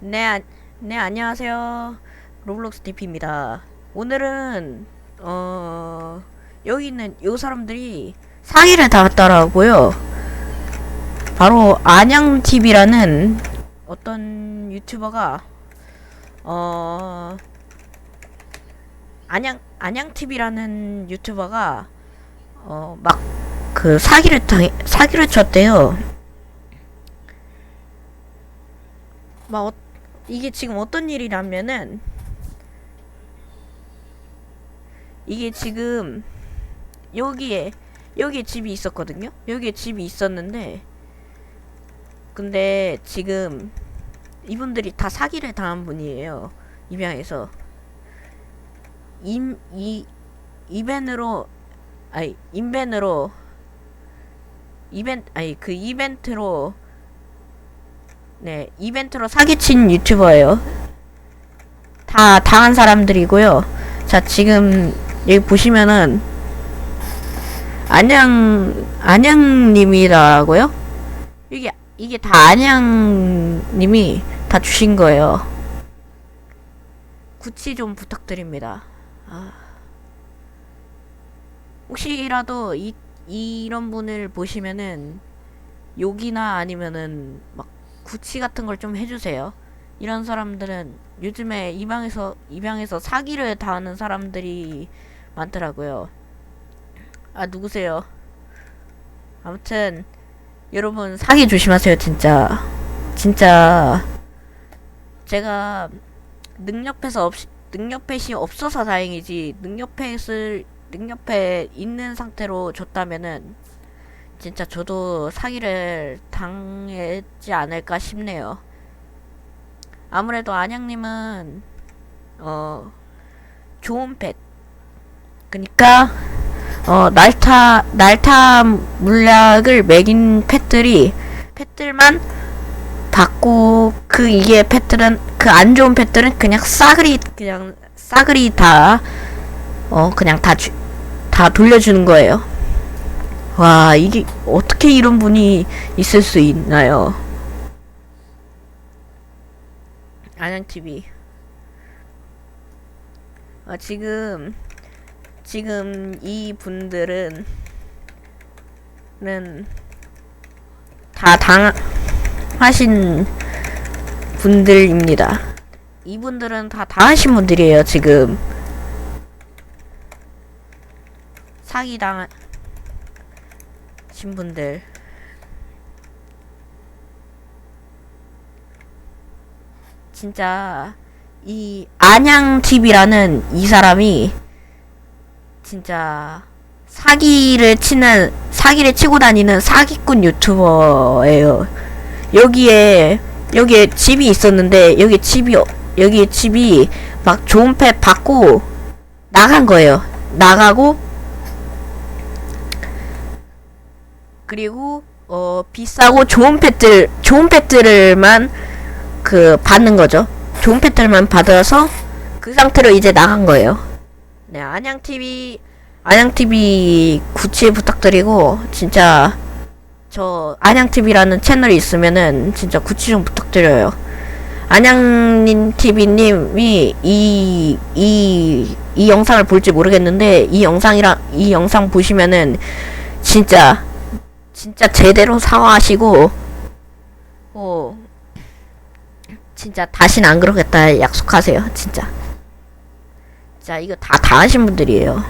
네, 안- 네 안녕하세요. 로블록스 TP입니다. 오늘은 어 여기 있는 요 사람들이 상의를 당했더라고요. 바로 안양 TV라는 어떤 유튜버가 어 안양 안양 TV라는 유튜버가 어 막 그 사기를 당 사기를 쳤대요. 막 어, 이게 지금 어떤 일이라면은 이게 지금 여기에 여기에 집이 있었거든요. 여기에 집이 있었는데 근데 지금 이분들이 다 사기를 당한 분이에요. 입양해서 임이 이벤으로 아니 인벤으로 이벤 아니 그 이벤트로 네, 이벤트로 사기친 유튜버예요. 다 당한 사람들이고요. 자, 지금 여기 보시면은 안양 안양님이라고요? 이게 이게 다 안양님이 다 주신 거예요. 구치 좀 부탁드립니다. 아. 혹시라도 이 이런 분을 보시면은 욕이나 아니면은 막 구치 같은 걸 좀 해주세요. 이런 사람들은 요즘에 입양에서 입양에서 사기를 당하는 사람들이 많더라고요. 아 누구세요? 아무튼 여러분 사기 조심하세요 진짜 진짜 제가 능력패서 없 능력패시 없어서 다행이지 능력패를 능력패 있는 상태로 줬다면은 진짜 저도 사기를 당했지 않을까 싶네요. 아무래도 안양님은 어 좋은 펫 그니까 어 날타 날타 물약을 먹인 펫들이 펫들만 받고 그 이게 펫들은 그 안 좋은 펫들은 그냥 싸그리 그냥 싸그리 다 어 그냥 다 주, 다 돌려주는 거예요. 와, 이게 어떻게 이런 분이 있을 수 있나요? 안양TV. 아, 지금, 지금 이 분들은, 는, 다 당하신 분들입니다. 이분들은 다 당하신 분들이에요, 지금. 사기당, 신 분들 진짜 이 안양 TV라는 이 사람이 진짜 사기를 치는 사기를 치고 다니는 사기꾼 유튜버예요. 여기에 여기에 집이 있었는데 여기 집이 어- 여기 집이 막 좋은 펫 받고 나간 거예요. 나가고 그리고 어 비싸고 좋은 펫들 좋은 펫들만 그 받는 거죠. 좋은 펫들만 받아서 그 상태로 이제 나간 거예요. 네, 안양 TV 안양 TV 구치 부탁드리고 진짜 저 안양 TV라는 채널이 있으면은 진짜 구치 좀 부탁드려요. 안양님 TV님이 이 이 이 영상을 볼지 모르겠는데 이 영상이랑 이 영상 보시면은 진짜 진짜 제대로 사과하시고 어 진짜 다신 안 그러겠다 약속하세요 진짜 자 이거 다 당하신 분들이에요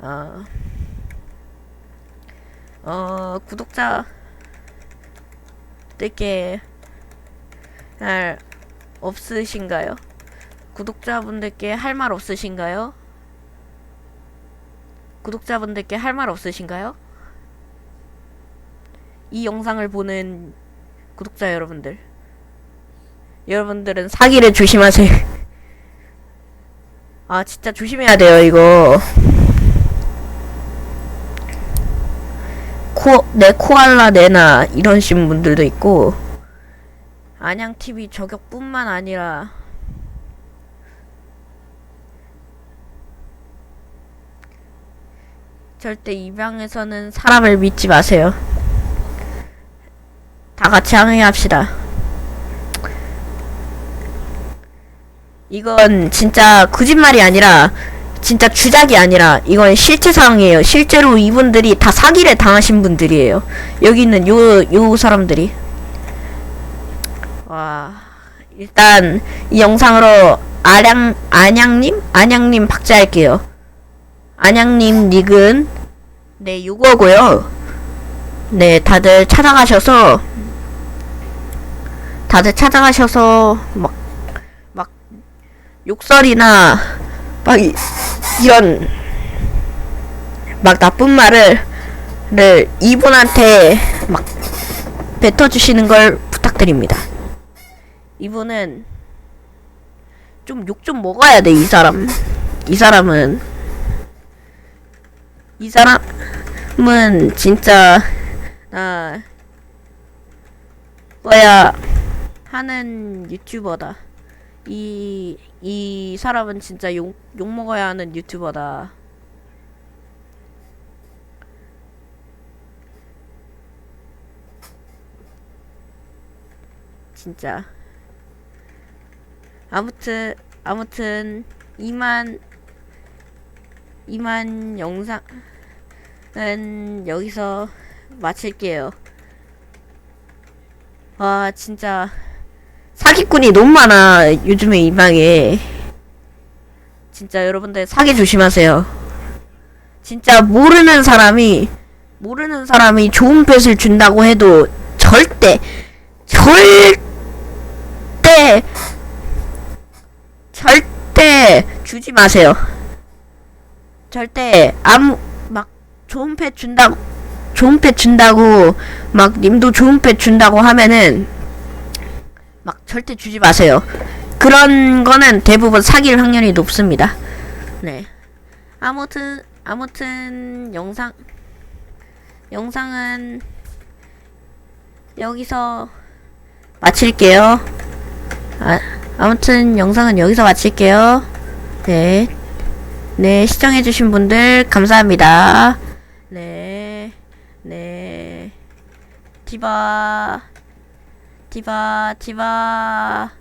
어, 어 구독자 들께 할 없으신가요? 구독자분들께 할 말 없으신가요? 구독자분들께 할 말 없으신가요? 이 영상을 보는 구독자 여러분들. 여러분들은 사기를 조심하세요. 아, 진짜 조심해야 돼요, 이거. 코, 내 코알라 내나 이러신 분들도 있고, 안양TV 저격뿐만 아니라, 절대 입양에서는 사람을 믿지 마세요. 다 같이 항의합시다. 이건 진짜 거짓말이 아니라 진짜 주작이 아니라 이건 실제 상황이에요. 실제로 이분들이 다 사기를 당하신 분들이에요. 여기 있는 요, 요 사람들이. 와, 일단 이 영상으로 아량, 안양님? 안양님 박제할게요. 안양님 닉은 네, 요거고요. 네, 다들 찾아가셔서 다들 찾아가셔서 막, 막 욕설이나 막 이, 이런 막 나쁜 말을 를 이분한테 막 뱉어주시는 걸 부탁드립니다. 이분은 좀 욕좀 먹어야 돼 이 사람. 이 사람은 이 사람은 진짜 아 뭐야 하는 유튜버다. 이, 이 사람은 진짜 욕, 욕 먹어야 하는 유튜버다. 진짜. 아무튼, 아무튼, 이만, 이만 영상은 여기서 마칠게요. 와, 진짜. 사기꾼이 너무 많아 요즘에 이 방에 진짜 여러분들 사기 조심하세요 진짜 모르는 사람이 모르는 사람이 좋은 펫을 준다고 해도 절대 절대 절대 주지 마세요 절대 아무 막 좋은 펫 준다고 좋은 펫 준다고 막 님도 좋은 펫 준다고 하면은 막 절대 주지 마세요. 그런 거는 대부분 사귈 확률이 높습니다. 네. 아무튼 아무튼 영상 영상은 여기서 마칠게요. 아, 아무튼 영상은 여기서 마칠게요. 네. 네, 시청해주신 분들 감사합니다. 네. 네. 디바. 디바, 디바.